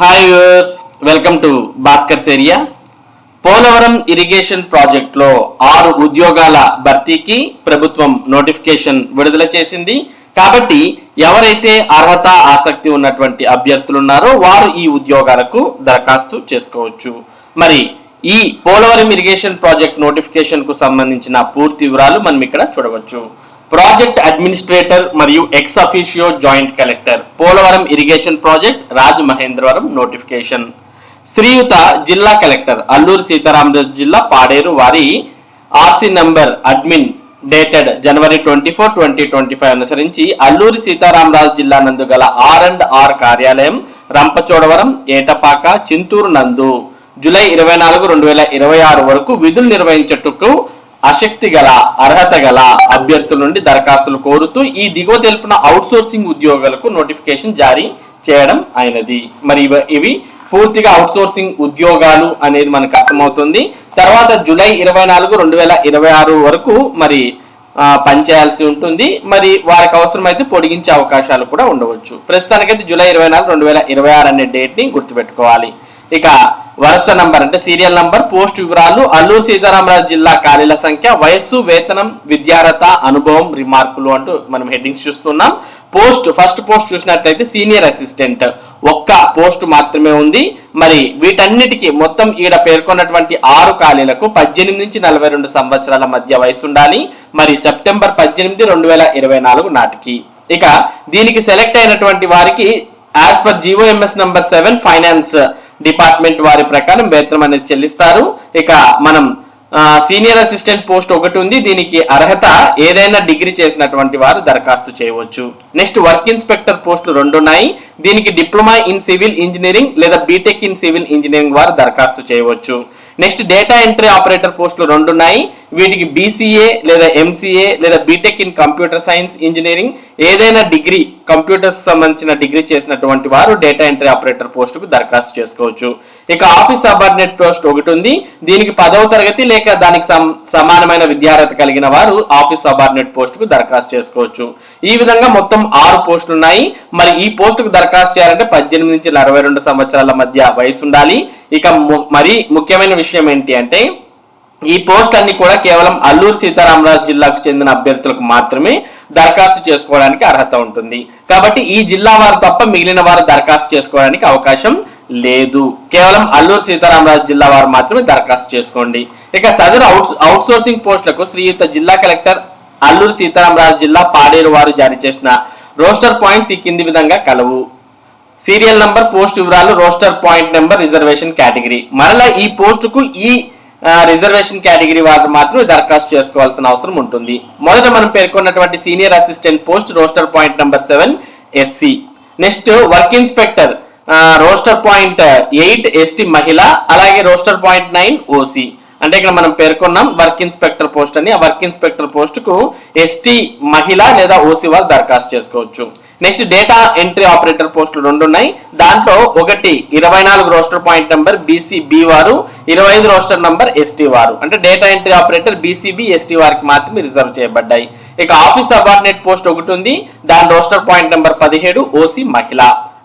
Hi viewers welcome to Bhaskar's area Polavaram irrigation ప్రాజెక్టులో ఆరు ఉద్యోగాల భర్తీకి ప్రభుత్వం నోటిఫికేషన్ విడుదల చేసింది. కాబట్టి ఎవరైతే అర్హత ఆసక్తి ఉన్నటువంటి అభ్యర్థులు ఉన్నారో వారు ఈ ఉద్యోగాలకు దరఖాస్తు చేసుకోవచ్చు. మరి ఈ పోలవరం ఇరిగేషన్ ప్రాజెక్ట్ నోటిఫికేషన్కు సంబంధించిన పూర్తి వివరాలు మనం ఇక్కడ చూడవచ్చు. ప్రాజెక్ట్ అడ్మినిస్ట్రేటర్ మరియు ex officio joint collector. Polavaram irrigation project Rajamahendravaram notification. Sriyuta జిల్లా కలెక్టర్ అల్లూరు సీతారామరాజు జిల్లా పాడేరు వారి RC number admin dated January twenty four twenty twenty five అనుసరించి అల్లూరి సీతారామరాజు జిల్లా నందు గల ఆర్ అండ్ ఆర్ కార్యాలయం రంపచోడవరం ఏటపాక చింతూరు నందు. జూలై ఇరవై నాలుగు రెండు వేల ఇరవై ఆరు వరకు విధులు నిర్వహించటకు ఆసక్తి గల అర్హత గల అభ్యర్థుల నుండి దరఖాస్తులు కోరుతూ ఈ దిగువ తెలిపిన అవుట్సోర్సింగ్ ఉద్యోగులకు ఉద్యోగాలకు నోటిఫికేషన్ జారీ చేయడం అయినది. మరి ఇవి పూర్తిగా అవుట్సోర్సింగ్ ఉద్యోగాలు అనేది మనకు అర్థమవుతుంది. తర్వాత జూలై ఇరవై నాలుగు రెండు వేల ఇరవై ఆరు వరకు మరి పనిచేయాల్సి ఉంటుంది. మరి వారికి అవసరమైతే పొడిగించే అవకాశాలు కూడా ఉండవచ్చు. ప్రస్తుతానికైతే జూలై ఇరవై నాలుగు రెండు వేల ఇరవై ఆరు అనే డేట్ని గుర్తుపెట్టుకోవాలి. ఇక వరుస నంబర్ అంటే సీరియల్ నంబర్ పోస్ట్ వివరాలు అల్లూరు సీతారామరాజు జిల్లా ఖాళీల సంఖ్య వయస్సు వేతనం విద్యార్హత అనుభవం రిమార్కులు అంటూ మనం హెడ్డింగ్స్ చూస్తున్నాం. పోస్ట్ ఫస్ట్ పోస్ట్ చూసినట్లయితే సీనియర్ అసిస్టెంట్. ఒక్క పోస్ట్ మాత్రమే ఉంది. మరి వీటన్నిటికీ మొత్తం ఈడ పేర్కొన్నటువంటి ఆరు ఖాళీలకు పద్దెనిమిది నుంచి నలభై రెండు సంవత్సరాల మధ్య వయసు ఉండాలి. మరి సెప్టెంబర్ పద్దెనిమిది రెండు వేల ఇరవై నాలుగు నాటికి. ఇక దీనికి సెలెక్ట్ అయినటువంటి వారికి as per GOMS number seven finance. Department వారి ప్రకారం వేతనం అనేది చెల్లిస్తారు. ఇక మనం సీనియర్ అసిస్టెంట్ పోస్ట్ ఒకటి ఉంది. దీనికి అర్హత ఏదైనా డిగ్రీ చేసినటువంటి వారు దరఖాస్తు చేయవచ్చు. నెక్స్ట్ వర్క్ ఇన్స్పెక్టర్ పోస్టులు రెండు ఉన్నాయి దీనికి డిప్లొమా ఇన్ సివిల్ ఇంజనీరింగ్ లేదా బీటెక్ ఇన్ సివిల్ ఇంజనీరింగ్ వారు దరఖాస్తు చేయవచ్చు. నెక్స్ట్ డేటా ఎంట్రీ ఆపరేటర్ పోస్టులు రెండు ఉన్నాయి వీటికి బీసీఏ లేదా ఎంసీఏ లేదా BTech in computer science engineering ఏదైనా డిగ్రీ కంప్యూటర్స్ సంబంధించిన డిగ్రీ చేసినటువంటి వారు డేటా ఎంట్రీ ఆపరేటర్ పోస్టుకు దరఖాస్తు చేసుకోవచ్చు. ఇక ఆఫీస్ సబార్డినేట్ పోస్ట్ ఒకటి ఉంది. దీనికి పదవ తరగతి లేక దానికి సమానమైన విద్యార్హత కలిగిన వారు ఆఫీస్ సబార్డినేట్ పోస్టుకు దరఖాస్తు చేసుకోవచ్చు. ఈ విధంగా మొత్తం ఆరు పోస్టులు ఉన్నాయి మరి ఈ పోస్టుకు దరఖాస్తు చేయాలంటే పద్దెనిమిది నుంచి అరవై రెండు సంవత్సరాల మధ్య వయసు ఉండాలి ఇక మరి మరీ ముఖ్యమైన విషయం ఏంటి అంటే ఈ పోస్ట్ అన్ని కూడా కేవలం అల్లూరు సీతారామరాజు జిల్లాకు చెందిన అభ్యర్థులకు మాత్రమే దరఖాస్తు చేసుకోవడానికి అర్హత ఉంటుంది. కాబట్టి ఈ జిల్లా వారు తప్ప మిగిలిన వారు దరఖాస్తు చేసుకోవడానికి అవకాశం లేదు. కేవలం అల్లూరు సీతారామరాజు జిల్లా వారు మాత్రమే దరఖాస్తు చేసుకోండి. ఇక సదరు అవుట్ అవుట్సోర్సింగ్ పోస్టులకు శ్రీయుత జిల్లా కలెక్టర్ అల్లూరు సీతారామరాజు జిల్లా పాడేరు వారు జారీ చేసిన రోస్టర్ పాయింట్స్ ఈ కింది విధంగా కలవు. సీరియల్ నంబర్ పోస్ట్ వివరాలు roster point number reservation category. మరలా ఈ పోస్టుకు ఈ రిజర్వేషన్ కేటగిరీ వారు మాత్రం దరఖాస్తు చేసుకోవాల్సిన అవసరం ఉంటుంది. మొదట మనం పేర్కొన్నటువంటి senior assistant post roster point number seven SC next work inspector roster point eight ST మహిళ అలాగే రోస్టర్ పాయింట్ నైన్ ఓసీ అంటే ఇక్కడ మనం పేర్కొన్నాం వర్క్ ఇన్స్పెక్టర్ పోస్ట్ అని. ఆ వర్క్ ఇన్స్పెక్టర్ పోస్ట్కు ఎస్టీ మహిళ లేదా ఓసీ వారు దరఖాస్తు చేసుకోవచ్చు. నెక్స్ట్ డేటా ఎంట్రీ ఆపరేటర్ పోస్టులు రెండు ఉన్నాయి. దాంట్లో ఒకటి ఇరవై నాలుగు రోస్టర్ పాయింట్ నెంబర్ బీసీబీ వారు ఇరవై ఐదు రోస్టర్ నంబర్ ఎస్టీ వారు. అంటే data entry operator BCB ST వారికి మాత్రమే రిజర్వ్ చేయబడ్డాయి. ఇక ఆఫీస్ అబార్డినేట్ పోస్ట్ ఒకటి ఉంది. దాని రోస్టర్ పాయింట్ నెంబర్ పదిహేడు ఓసీ మహిళ.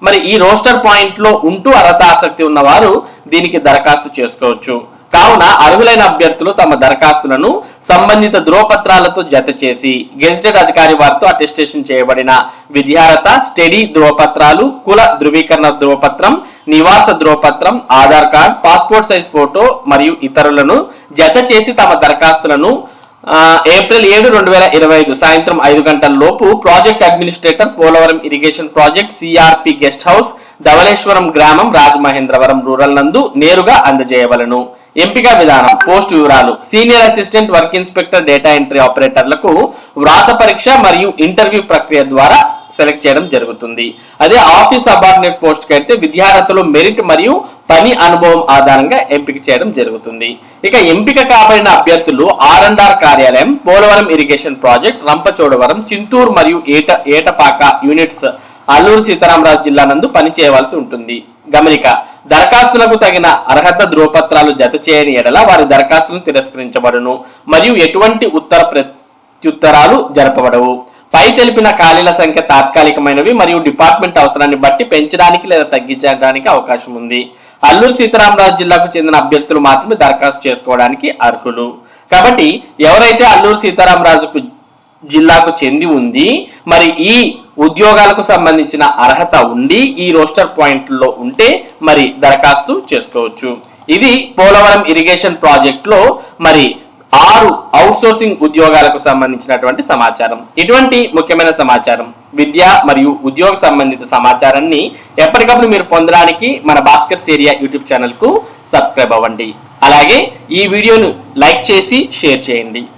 మరి ఈ రోస్టర్ పాయింట్లో ఉంటూ అర్హత ఆసక్తి ఉన్నవారు దీనికి దరఖాస్తు చేసుకోవచ్చు. కావున అర్హులైన అభ్యర్థులు తమ దరఖాస్తులను సంబంధిత ధ్రువపత్రాలతో జత చేసి గెజిటెడ్ అధికారి వారితో అటెస్టేషన్ చేయబడిన విద్యార్హత స్టడీ ధ్రువపత్రాలు కుల ధృవీకరణ ధ్రువపత్రం నివాస ధ్రువపత్రం Aadhaar card passport size photo మరియు ఇతరులను జత చేసి తమ దరఖాస్తులను ఏప్రిల్ ఏడు రెండు వేల ఇరవై ఐదు సాయంత్రం ఐదు గంటల లోపు project administrator Polavaram irrigation project CRP guest house Dhavaleswaram గ్రామం రాజమహేంద్రవరం రూరల్ నందు నేరుగా అందజేయవలను. ఎంపిక విధానం పోస్ట్ వివరాలు. Senior assistant work inspector data entry ఆపరేటర్లకు వ్రాత పరీక్ష మరియు ఇంటర్వ్యూ ప్రక్రియ ద్వారా సెలెక్ట్ చేయడం జరుగుతుంది. అదే ఆఫీస్ సబార్డినేట్ పోస్ట్కి అయితే విద్యార్థులు మెరిట్ మరియు పని అనుభవం ఆధారంగా ఎంపిక చేయడం జరుగుతుంది. ఇక ఎంపిక కాబడిన అభ్యర్థులు ఆర్ అండ్ ఆర్ కార్యాలయం పోలవరం ఇరిగేషన్ ప్రాజెక్ట్ రంపచోడవరం చింతూరు మరియు ఏట ఏటపాక యూనిట్స్ అల్లూరు సీతారామరాజు జిల్లా నందు పని చేయవలసి ఉంటుంది. గమనిక దరఖాస్తులకు తగిన అర్హత ధ్రువపత్రాలు జత చేయని ఎడల వారి దరఖాస్తులను తిరస్కరించబడును. మరియు ఎటువంటి ఉత్తర ప్రత్యుత్తరాలు జరపబడవు. పై తెలిపిన ఖాళీల సంఖ్య తాత్కాలికమైనవి మరియు డిపార్ట్మెంట్ అవసరాన్ని బట్టి పెంచడానికి లేదా తగ్గించడానికి అవకాశం ఉంది. అల్లూరు సీతారామరాజు జిల్లాకు చెందిన అభ్యర్థులు మాత్రమే దరఖాస్తు చేసుకోవడానికి అర్హులు. కాబట్టి ఎవరైతే అల్లూరు సీతారామరాజుకు జిల్లాకు చెంది ఉంది. మరి ఈ ఉద్యోగాలకు సంబంధించిన అర్హత ఉండి ఈ రోస్టర్ పాయింట్లో ఉంటే మరి దరఖాస్తు చేసుకోవచ్చు. ఇది పోలవరం ఇరిగేషన్ ప్రాజెక్ట్లో మరి ఆరు అవుట్సోర్సింగ్ ఉద్యోగాలకు సంబంధించినటువంటి సమాచారం. ఇటువంటి ముఖ్యమైన సమాచారం విద్య మరియు ఉద్యోగ సంబంధిత సమాచారాన్ని ఎప్పటికప్పుడు మీరు పొందడానికి మన భాస్కర్స్ ఏరియా యూట్యూబ్ ఛానల్కు సబ్స్క్రైబ్ అవ్వండి. అలాగే ఈ వీడియోను లైక్ చేసి షేర్ చేయండి.